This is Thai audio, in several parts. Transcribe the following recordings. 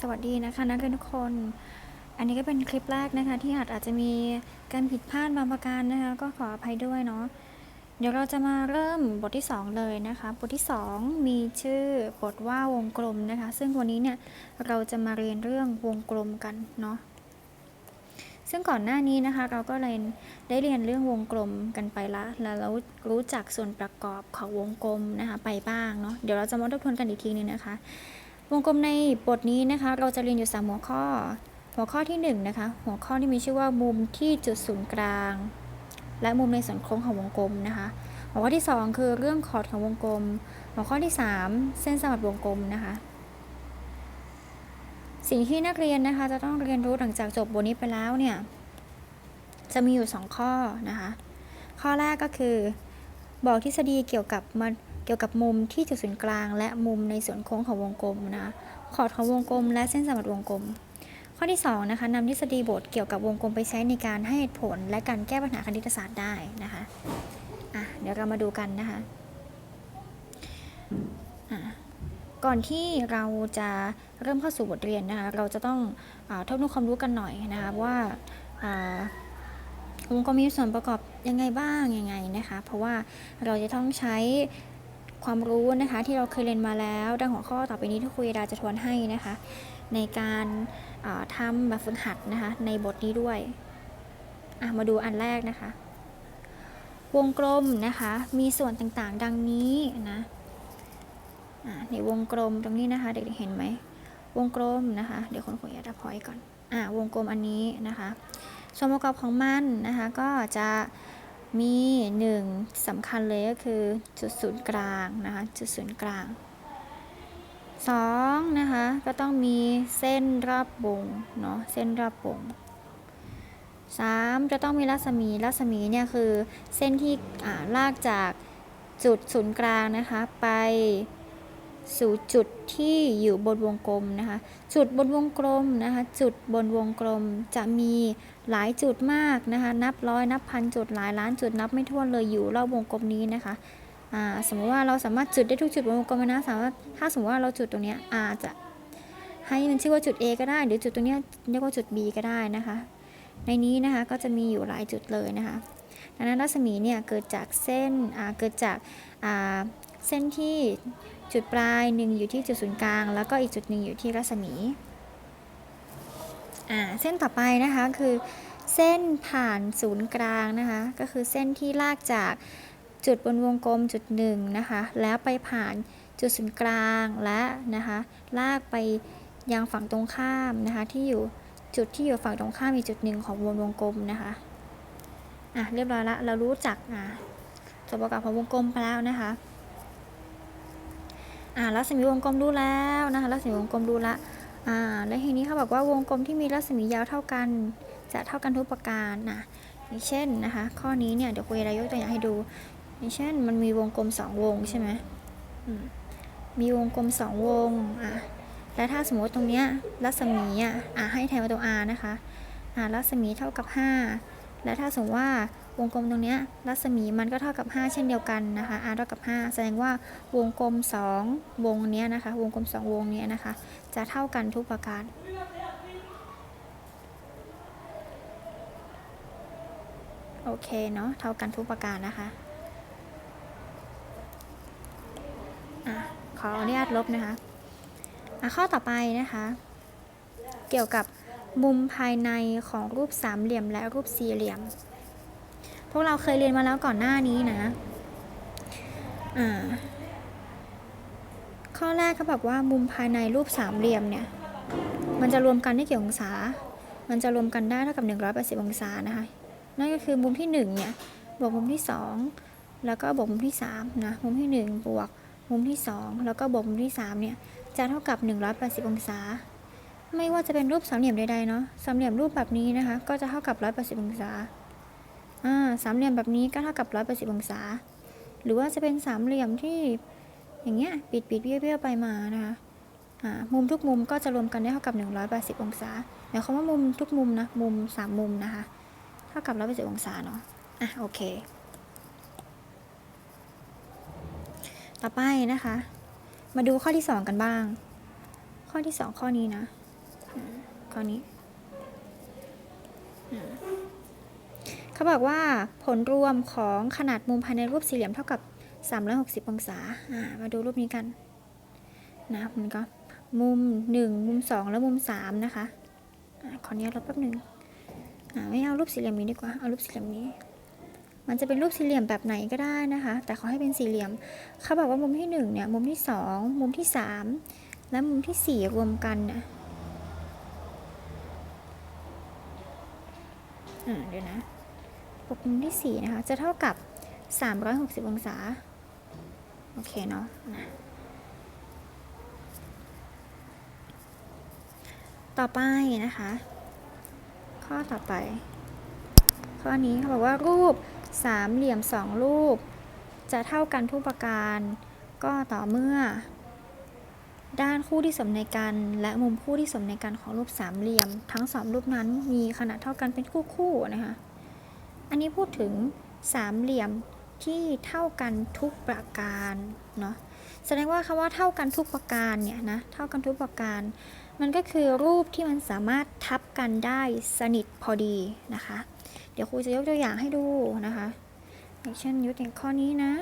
สวัสดีนะคะนักเรียนทุกคน อันนี้ก็เป็นคลิปแรกนะคะ ที่อาจอาจจะมีการผิดพลาดบางประการนะคะ ก็ขออภัยด้วยเนาะเดี๋ยวเราจะมาเริ่มบทที่ 2 เลยนะคะ บทที่ 2 มีชื่อบทว่าวงกลมนะคะ ซึ่งวันนี้เนี่ยเราจะมาเรียนเรื่องวงกลมกันเนาะซึ่งก่อนหน้านี้นะคะ เราก็เรียนได้เรียนเรื่องวงกลมกันไปละ แล้วเรารู้จักส่วนประกอบของวงกลมนะคะ ไปบ้างเนาะเดี๋ยวเราจะมาทบทวนกันอีกทีนึงนะคะ วงกลมในบทนี้นะคะ เราจะเรียนอยู่ 3 หัวข้อ หัวข้อที่1นะคะ หัวข้อที่มีชื่อว่ามุมที่จุดศูนย์กลาง และมุมในส่วนโค้งของวงกลมนะคะ หัวข้อที่ 2 คือเรื่องขอดของวงกลม หัวข้อที่ 3 เส้นสมบัติวงกลมนะคะ สิ่งที่นักเรียนนะคะจะต้องเรียนรู้หลังจากจบบทนี้ไปแล้วเนี่ยจะมีอยู่ 2 ข้อนะคะ ข้อแรกก็คือ บอกทฤษฎีเกี่ยวกับมัน เกี่ยวกับมุมที่จุดศูนย์กลาง และมุมในส่วนโค้งของวงกลมนะขอดของวงกลม และเส้นสมบัติวงกลม ข้อที่2นะคะนำทฤษฎีบทเกี่ยวกับวงกลมไปใช้ในการให้เหตุผล และการแก้ปัญหาคณิตศาสตร์ได้นะคะอะเดี๋ยวเรามาดูกันนะคะอะก่อนที่เราจะเริ่มเข้าสู่บทเรียนนะคะเราจะต้องอทบทวนความรู้กันหน่อยนะคะว่าวงกลมมีส่วนประกอบยังไงบ้างยังไงนะคะ เพราะว่าเราจะต้องใช้ ความรู้นะคะที่เราเคยเรียนมาแล้วดังหัวข้อต่อไปนี้ที่ครูยดาจะทวนให้นะคะ ในการาทำแบบฝึกหัดนะคะในบทนี้ด้วยมาดูอันแรกนะคะ วงกลมนะคะมีส่วนต่างๆ ดังนี้นะะในวงกลมตรงนี้นะคะ เด็กๆเห็นไหมวงกลมนะคะ เดี๋ยวคนขออนุญาพอยก่อนอะวงกลมอันนี้นะคะ ส่วนประกอบของมันนะคะก็จะ มีหนึ่งสำคัญเลยก็คือจุดศูนย์กลางนะคะจุดศูนย์กลางสองนะคะก็ต้องมีเส้นรอบวงเนาะเส้นรอบวงสามจะต้องมีรัศมีรัศมีเนี่ยคือเส้นที่ลากจากจุดศูนย์กลางนะคะไป สู่จุดที่อยู่บนวงกลมนะคะ จุดบนวงกลมนะคะ จุดบนวงกลมจะมีหลายจุดมากนะคะ นับร้อยนับพันจุดหลายล้านจุดนับไม่ถ้วนเลยอยู่รอบวงกลมนี้นะคะสมมติว่าเราสามารถจุดได้ทุกจุดบนวงกลมนะสามารถถ้าสมมติว่าเราจุดตรงเนี้ยอาจจะให้มันชื่อว่าจุด A ก็ได้ หรือจุดตรงเนี้ยเรียกว่าจุด B ก็ได้นะคะ ในนี้นะคะก็จะมีอยู่หลายจุดเลยนะคะดังนั้นรัศมีเนี่ยเกิดจากเส้นเกิดจากเส้นที่ จุดปลายหนึ่งอยู่ที่จุดศูนย์กลาง แล้วก็อีกจุดหนึ่งอยู่ที่รัศมีอ่าเส้นต่อไปนะคะคือเส้นผ่านศูนย์กลางนะคะก็คือเส้นที่ลากจากจุดบนวงกลมจุดหนึ่งนะคะแล้วไปผ่านจุดศูนย์กลางและนะคะลากไปยังฝั่งตรงข้ามนะคะที่อยู่จุดที่อยู่ฝั่งตรงข้ามอีกจุดหนึ่งของวงวงกลมนะคะอะเรียบร้อยละเรารู้จักอะส่วนประกอบของวงกลมไปแล้วนะคะ อ่ารัศมีวงกลมรู้แล้วนะคะรัศมีวงกลมรู้ละอ่าและทีนี้เขาบอกว่าวงกลมที่มีรัศมียาวเท่ากัน จะเท่ากันทุกประการนะอย่างเช่นนะคะ ข้อนี้เนี่ยเดี๋ยวคุยรายกตัวอย่างให้ดู อย่างเช่นมันมีวงกลมสองวงใช่ไหมมีวงกลมสองวงอะและถ้าสมมติตรงเนี้ยรัศมีอะอะให้แทนมาตัว r นะคะอ่ารัศมีเท่ากับ 5 และถ้าสมมติว่า วงกลมตรงนี้รัศมีมันก็เท่ากับ 5 เช่นเดียวกันนะคะ r เท่ากับ 5 แสดงว่าวงกลม 2 วงนี้นะคะ วงกลม 2 วงนี้นะคะ จะเท่ากันทุกประการ โอเคเนาะ เท่ากันทุกประการนะคะอะขออนุญาตลบนะคะะข้อต่อไปนะคะ เกี่ยวกับมุมภายในของรูปสามเหลี่ยมและรูปสี่เหลี่ยม พวกเราเคยเรียนมาแล้วก่อนหน้านี้นะอ่าข้อแรกเขาบอกว่ามุมภายในรูปสามเหลี่ยมเนี่ย มันจะรวมกันได้กี่องศา มันจะรวมกันได้เท่ากับ 180 องศานะคะ นั่นก็คือมุมที่1เนี่ยบวกมุมที่ 2 แล้วก็บวกมุมที่3นะมุมที่ 1 บวกมุมที่ 2 แล้วก็บวกมุมที่3เนี่ยจะเท่ากับ 180 องศา ไม่ว่าจะเป็นรูปสามเหลี่ยมใดๆเนาะสามเหลี่ยมรูปแบบนี้นะคะ ก็จะเท่ากับ 180 องศา อ่าสามเหลี่ยมแบบนี้ก็เท่ากับ180องศา หรือว่าจะเป็นสามเหลี่ยมที่อย่างเงี้ยปิดปิดเบี้ยวๆไปมานะคะอ่ามุมทุกมุมก็จะรวมกันได้เท่ากับ180องศาหมายความว่ามุมทุกมุมนะมุม3มุมนะคะเท่ากับ180องศาเนาะอะโอเค ต่อไปนะคะ มาดูข้อที่2กันบ้าง ข้อที่สองข้อนี้นะข้อนี้ อืม เขาบอกว่าผลรวมของขนาดมุมภายในรูปสี่เหลี่ยมเท่ากับ 360 องศาอ่ามาดูรูปนี้กันนะมันก็มุม 1 มุม 2 แล้วมุม 3 นะคะขออนุญาตลบแป๊บหนึ่งไม่เอารูปสี่เหลี่ยมนี้ดีกว่า เอารูปสี่เหลี่ยมนี้ มันจะเป็นรูปสี่เหลี่ยมแบบไหนก็ได้นะคะ แต่ขอให้เป็นสี่เหลี่ยม เขาบอกว่ามุมที่หนึ่งเนี่ย มุมที่สองมุมที่สามและมุมที่สี่รวมกันนะเดี๋ยวนะ ปกมุมที่สี่นะคะ จะเท่ากับ 360 องศา โอเคเนาะต่อไปนะคะ ข้อต่อไป ข้อนี้เขาบอกว่ารูปสามเหลี่ยมสองรูป จะเท่ากันทุกประการ ก็ต่อเมื่อ ด้านคู่ที่สมในกัน และมุมคู่ที่สมในกันของรูปสามเหลี่ยม ทั้งสองรูปนั้นมีขนาดเท่ากันเป็นคู่คู่นะคะ อันนี้พูดถึงสามเหลี่ยมที่เท่ากันทุกประการเนาะแสดงว่าคำว่าเท่ากันทุกประการเนี่ยนะเท่ากันทุกประการ มันก็คือรูปที่มันสามารถทับกันได้สนิทพอดีนะคะ เดี๋ยวครูจะยกตัวอย่างให้ดูนะคะอย่างเช่นยกอย่างข้อนี้นะ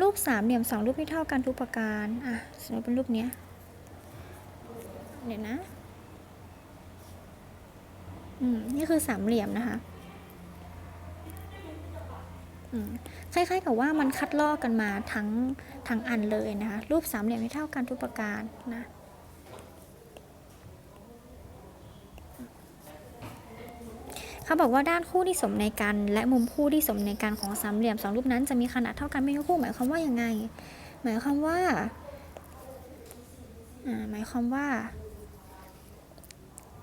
รูปสามเหลี่ยมสองรูปที่เท่ากันทุกประการอะสมมติเป็นรูปเนี้ยเดี๋ยวนะอืมนี่คือสามเหลี่ยมนะคะ คล้ายๆกับว่ามันคัดลอกกันมาทั้งทั้งอันเลยนะคะรูปสามเหลี่ยมที่เท่ากันทุกประการนะเขาบอกว่าด้านคู่ที่สมในกัน และมุมคู่ที่สมในกันของสามเหลี่ยมสองรูปนั้นจะมีขนาดเท่ากันไม่คู่หมายความว่ายังไง หมายความว่าหมายความว่า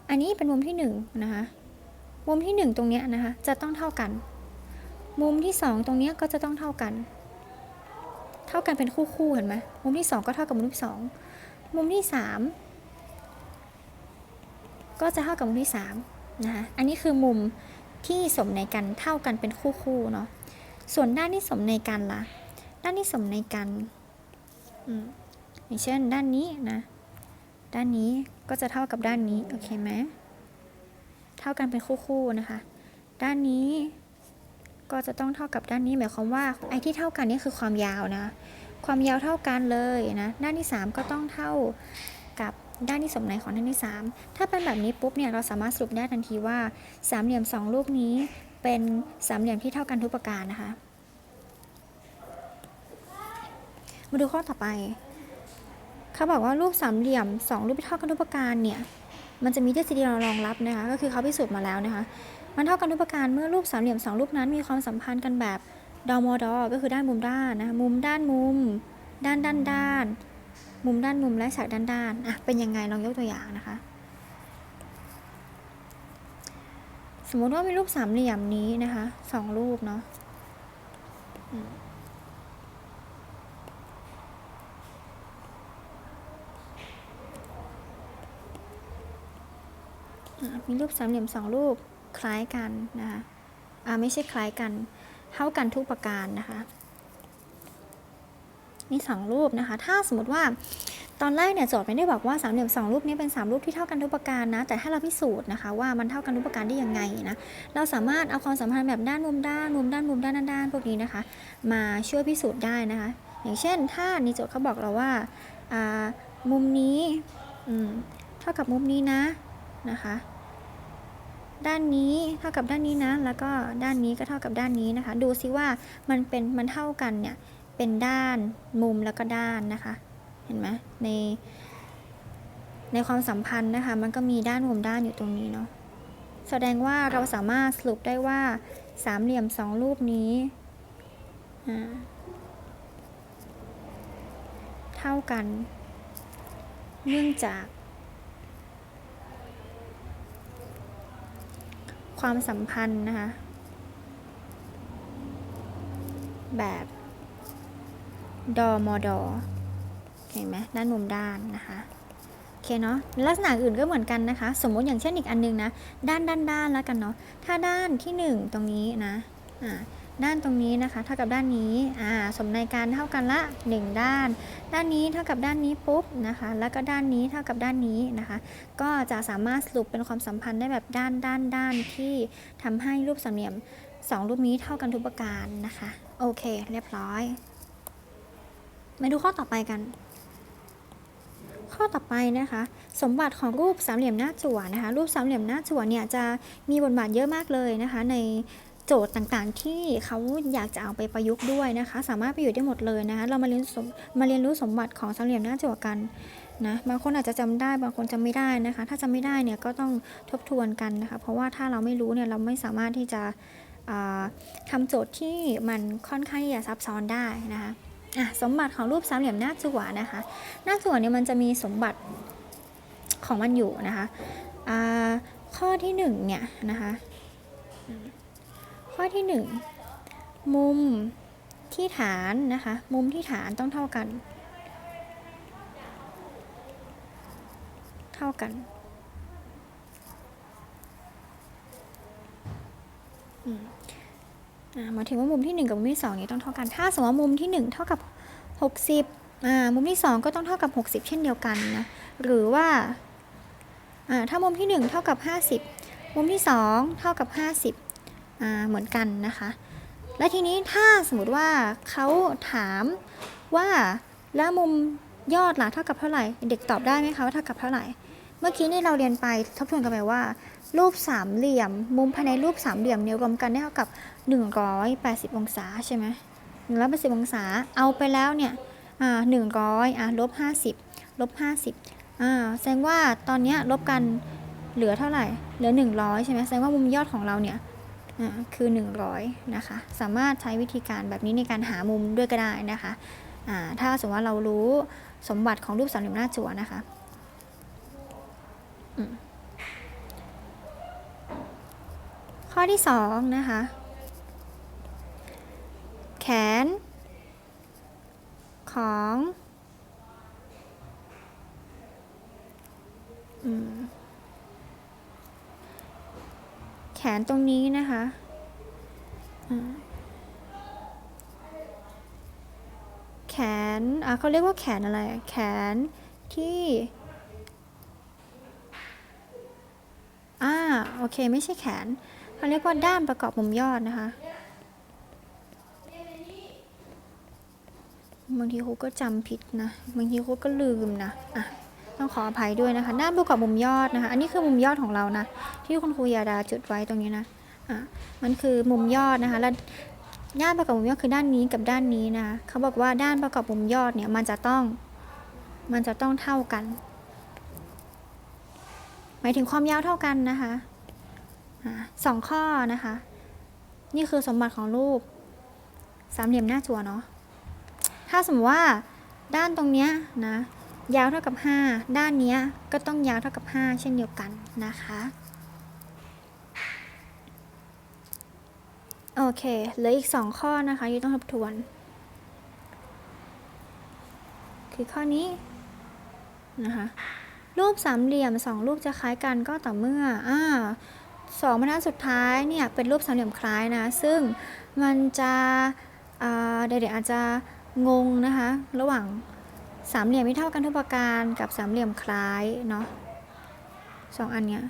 อันนี้เป็นมุมที่หนึ่งนะคะมุมที่หนึ่งตรงเนี้ยนะคะจะต้องเท่ากัน มุมที่สองตรงนี้ก็จะต้องเท่ากัน เท่ากันเป็นคู่คู่เห็นไหมมุมที่สองก็เท่ากับมุมที่สองมุมที่สามก็จะเท่ากับมุมที่สามนะคะอันนี้คือมุมที่สมในกันเท่ากันเป็นคู่คู่เนาะส่วนด้านที่สมในกันล่ะ ด้านที่สมในกันอืมอย่างเช่น ด้านนี้นะด้านนี้ก็จะเท่ากับด้านนี้โอเคไหมเท่ากันเป็นคู่คู่นะคะ ด้านนี้ ก็จะต้องเท่ากับด้านนี้หมายความว่าไอ้ที่เท่ากันนี่คือความยาวนะ ความยาวเท่ากันเลยนะด้านที่ 3 ก็ต้องเท่ากับด้านที่สมในของด้านที่ 3 ถ้าเป็นแบบนี้ปุ๊บเนี่ยเราสามารถสรุปได้ทันทีว่าสามเหลี่ยมสองรูปนี้เป็นสามเหลี่ยมที่เท่ากันทุกประการนะคะ มาดูข้อต่อไปเขาบอกว่ารูปสามเหลี่ยมสองรูปที่เท่ากันทุกประการเนี่ยมันจะมีทฤษฎีรองรับนะคะ ก็คือเขาพิสูจน์มาแล้วนะคะ มันเท่ากันทุกประการเมื่อรูปสามเหลี่ยมสองรูปนั้นมีความสัมพันธ์กันแบบดอมอดอก็คือด้านมุมด้านนะคะมุมด้านมุม ด้านด้านด้าน มุมด้านมุมและฉากด้านด้านอะเป็นยังไงลองยกตัวอย่างนะคะ สมมติว่ามีรูปสามเหลี่ยมนี้นะคะสองรูปเนาะอะมีรูปสามเหลี่ยมสองรูป คล้ายกันนะคะไม่ใช่คล้ายกัน เท่ากันทุกประการนะคะมีสองรูปนะคะ ถ้าสมมติว่าตอนแรกเนี่ยโจทย์ไม่ได้บอกว่าสามเหลี่ยมสองรูปนี้เป็นสามรูปที่เท่ากันทุกประการนะ แต่ถ้าเราพิสูจน์นะคะว่ามันเท่ากันทุกประการได้ยังไงนะ เราสามารถเอาความสัมพันธ์แบบด้านมุมด้านมุมด้านมุมด้านด้านด้านพวกนี้นะคะ มาช่วยพิสูจน์ได้นะคะ อย่างเช่นถ้าในโจทย์เขาบอกเราว่าามุมนี้เท่ากับมุมนี้นะนะคะ ด้านนี้เท่ากับด้านนี้นะ แล้วก็ด้านนี้ก็เท่ากับด้านนี้นะคะ ดูซิว่ามันเป็นมันเท่ากันเนี่ยเป็นด้านมุมแล้วก็ด้านนะคะ เห็นไหมใน ในความสัมพันธ์นะคะ มันก็มีด้านมุมด้านอยู่ตรงนี้เนาะแสดงว่าเราสามารถสรุปได้ว่าสามเหลี่ยมสองรูปนี้เท่ากัน เนื่องจาก ความสัมพันธ์นะคะ แบบดอมอดอเห็นไหมด้านมุมด้านนะคะโอเคเนาะลักษณะอื่นก็เหมือนกันนะคะ สมมติอย่างเช่นอีกอันนึงนะ ด้านด้านด้านแล้วกันเนาะถ้าด้านที่หนึ่งตรงนี้นะอ่า ด้านตรงนี้นะคะ เท่ากับด้านนี้อ่าสมในการเท่ากันละ 1 ด้าน ด้านนี้เท่ากับด้านนี้ปุ๊บนะคะ แล้วก็ด้านนี้เท่ากับด้านนี้นะคะ ก็จะสามารถสรุปเป็นความสัมพันธ์ได้แบบด้านด้านด้านที่ทำให้รูปสามเหลี่ยมสองรูปนี้เท่ากันทุกประการนะคะ โอเค เรียบร้อย มาดูข้อต่อไปกันข้อต่อไปนะคะ สมบัติของรูปสามเหลี่ยมหน้าจั่วนะคะ รูปสามเหลี่ยมหน้าจั่วเนี่ยจะมีบทบาทเยอะมากเลยนะคะ ใน โจทย์ต่างๆ ที่เขาอยากจะเอาไปประยุกต์ด้วยนะคะ สามารถไปอยู่ได้หมดเลยนะคะเรามาเรียนมาเรียนรู้สมบัติของสามเหลี่ยมหน้าจั่วกันนะบางคนอาจจะจำได้บางคนจำไม่ได้นะคะ ถ้าจำไม่ได้เนี่ยก็ต้องทบทวนกันนะคะ เพราะว่าถ้าเราไม่รู้เนี่ยเราไม่สามารถที่จะอ่าทำโจทย์ที่มันค่อนข้างที่จะซับซ้อนได้นะคะะสมบัติของรูปสามเหลี่ยมหน้าจั่วนะคะ หน้าจั่วเนี่ยมันจะมีสมบัติของมันอยู่นะคะข้อที่หนึ่งเนี่ยนะคะ ข้อที่หนึ่งมุมที่ฐานนะคะ มุมที่ฐานต้องเท่ากัน เท่ากันอืมอ่าหมายถึงว่ามุมที่ 1 กับมุมที่2นี่ต้องเท่ากัน ถ้าสมมติว่ามุมที่ 1 เท่ากับ 60อ่ามุมที่ 2 ก็ต้องเท่ากับ 60 เช่นเดียวกันนะ หรือว่าอ่าถ้ามุมที่ 1 เท่ากับ 50 มุมที่ 2 เท่ากับ 50 เหมือนกันนะคะ และทีนี้ถ้าสมมติว่าเขาถามว่าแล้วมุมยอดล่ะเท่ากับเท่าไหร่ เด็กตอบได้ไหมคะว่าเท่ากับเท่าไหร่ เมื่อกี้นี่เราเรียนไปทบทวนกันไปว่า รูปสามเหลี่ยม มุมภายในรูปสามเหลี่ยมเนี่ยรวมกันได้เท่ากับ 180 องศาใช่ไหม180องศาเอาไปแล้วเนี่ยอ่า100อ่าลบ50ลบ50อ่าแสดงว่าตอนนี้ลบกันเหลือเท่าไหร่ เหลือ 100 ใช่ไหมแสดงว่ามุมยอดของเราเนี่ย คือ 100 นะคะ สามารถใช้วิธีการแบบนี้ในการหามุมด้วยก็ได้นะคะถ้าสมมติว่าเรารู้สมบัติของรูปสามเหลี่ยมหน้าจั่วนะคะข้อที่สองนะคะ แขน ของ อืมแข นตรงนี้นะคะแขนอะเขาเรียกว่าแขนอะไร แขนที่อ่าโอเคไม่ใช่แขนเขาเรียกว่าด้านประกอบมุมยอดนะคะบางทีครูก็จำผิดนะ บางทีครูก็ลืมนะ อะ ต้องขออภัยด้วยนะคะด้านประกอบมุมยอดนะคะ อันนี้คือมุมยอดของเรานะ ที่คุณครูยาดาจุดไว้ตรงนี้นะอะมันคือมุมยอดนะคะ และด้านประกอบมุมยอดคือด้านนี้กับด้านนี้นะเขาบอกว่าด้านประกอบมุมยอดเนี่ยมันจะต้อง มันจะต้องเท่ากัน หมายถึงความยาวเท่ากันนะคะอะสองข้อนะคะ นี่คือสมบัติของรูปสามเหลี่ยมหน้าจั่วเนาะถ้าสมมติว่าด้านตรงเนี้ยนะ ยาวเท่ากับ 5 ด้านนี้ก็ต้องยาวเท่ากับ 5 เช่นเดียวกันนะคะโอเคเหลืออีก 2 ข้อนะคะที่ต้องทบทวน คือข้อนี้นะคะรูปสามเหลี่ยม2รูปจะคล้ายกันก็ต่อเมื่ออ่าสองบรรทัดสุดท้ายเนี่ยเป็นรูปสามเหลี่ยมคล้ายนะ ซึ่งมันจะเด็กๆอาจจะงงนะคะ ระหว่าง สามเหลี่ยมที่เท่ากันทุกประการกับสามเหลี่ยมคล้ายเนาะสองอันเนี้ย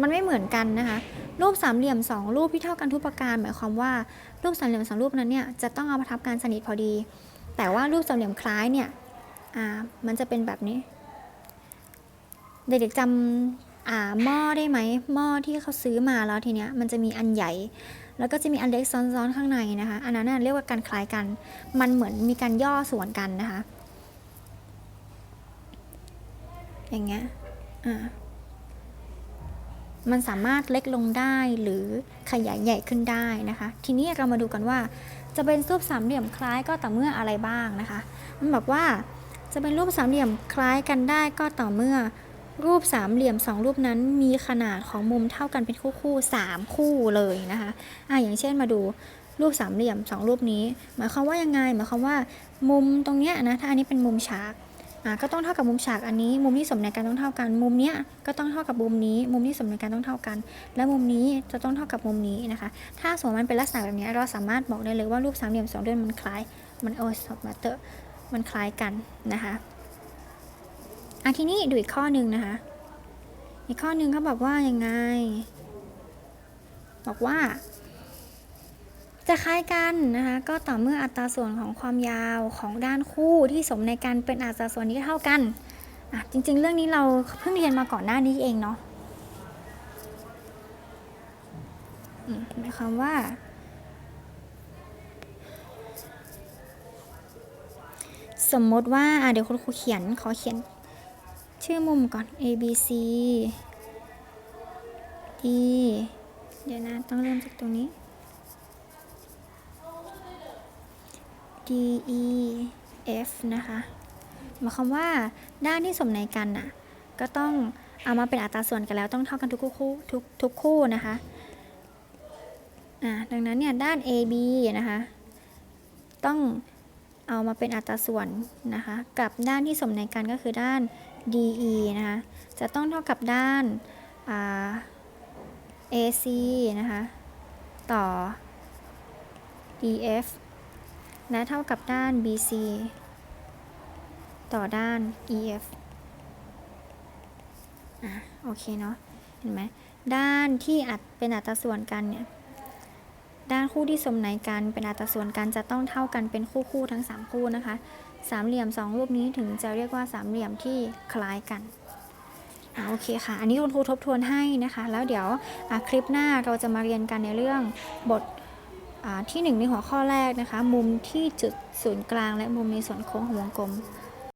มันไม่เหมือนกันนะคะ รูปสามเหลี่ยมสองรูปที่เท่ากันทุกประการหมายความว่ารูปสามเหลี่ยมสองรูปนั้นเนี่ยจะต้องเอามาทับกันสนิทพอดี แต่ว่ารูปสามเหลี่ยมคล้ายเนี่ยอ่ามันจะเป็นแบบนี้ เด็กๆจำ อ่าหม้อได้ไหมหม้อที่เขาซื้อมาแล้วทีเนี้ยมันจะมีอันใหญ่ แล้วก็จะมีอันเล็กซ้อนๆข้างในนะคะ อันนั้นเรียกว่าการคล้ายกัน มันเหมือนมีการย่อส่วนกันนะคะ อย่างเงี้ยอ่ามันสามารถเล็กลงได้หรือขยายใหญ่ขึ้นได้นะคะ ทีนี้เรามาดูกันว่า จะเป็นรูปสามเหลี่ยมคล้ายก็ต่อเมื่ออะไรบ้างนะคะ มันบอกว่าจะเป็นรูปสามเหลี่ยมคล้ายกันได้ก็ต่อเมื่อ รูปสามเหลี่ยมสองรูปนั้นมีขนาดของมุมเท่ากันเป็นคู่คู่สามคู่เลยนะคะอะอย่างเช่นมาดูรูปสามเหลี่ยมสองรูปนี้ หมายความว่ายังไง หมายความว่ามุมตรงเนี้ยนะถ้าอันนี้เป็นมุมฉากอ่าก็ต้องเท่ากับมุมฉากอันนี้ มุมที่สมในการต้องเท่ากัน มุมเนี้ยก็ต้องเท่ากับมุมนี้ มุมที่สมในการต้องเท่ากัน และมุมนี้จะต้องเท่ากับมุมนี้นะคะ ถ้าสมมติมันเป็นลักษณะแบบนี้เราสามารถบอกได้เลยว่ารูปสามเหลี่ยมสองด้านมันคล้ายมันโอ้สอบมาเตอร์มันคล้ายกันนะคะ อะทีนี้ดูอีกข้อหนึ่งนะคะ อีกข้อหนึ่งเขาบอกว่ายังไง บอกว่า จะคล้ายกันนะคะ ก็ต่อเมื่ออัตราส่วนของความยาวของด้านคู่ที่สมในกันเป็นอัตราส่วนที่เท่ากันอะจริง ๆ เรื่องนี้เราเพิ่งเรียนมาก่อนหน้านี้เองเนาะหมายความว่า สมมติว่าอะเดี๋ยวคุณครูเขียนขอเขียน ชื่อมุมก่อน A B C D เดี๋ยวนะต้องเริ่มจากตรงนี้ D E F นะคะหมายความว่าด้านที่สมในกันน่ะ ก็ต้องเอามาเป็นอัตราส่วนกันแล้วต้องเท่ากันทุกคู่ทุกทุกคู่นะคะอ่าดังนั้นเนี่ยด้าน AB นะคะ ต้องเอามาเป็นอัตราส่วนนะคะ กับด้านที่สมในกันก็คือด้าน DE นะคะจะต้องเท่ากับด้านอ่า AC นะคะต่อ EF และเท่ากับด้าน BC ต่อด้าน EF อะโอเคเนาะเห็นไหมด้านที่อัดเป็นอัตราส่วนกันเนี่ยด้านคู่ที่สมในกันเป็นอัตราส่วนกันจะต้องเท่ากันเป็นคู่คู่ทั้ง 3 คู่นะคะ สามเหลี่ยมสองรูปนี้ถึงจะเรียกว่าสามเหลี่ยมที่คล้ายกันอโอเคค่ะ อันนี้คุณครูทบทวนให้นะคะ แล้วเดี๋ยวคลิปหน้าเราจะมาเรียนกันในเรื่องบทที่หนึ่งในหัวข้อแรกนะคะ มุมที่จุดศูนย์กลางและมุมในส่วนโค้งของวงกลม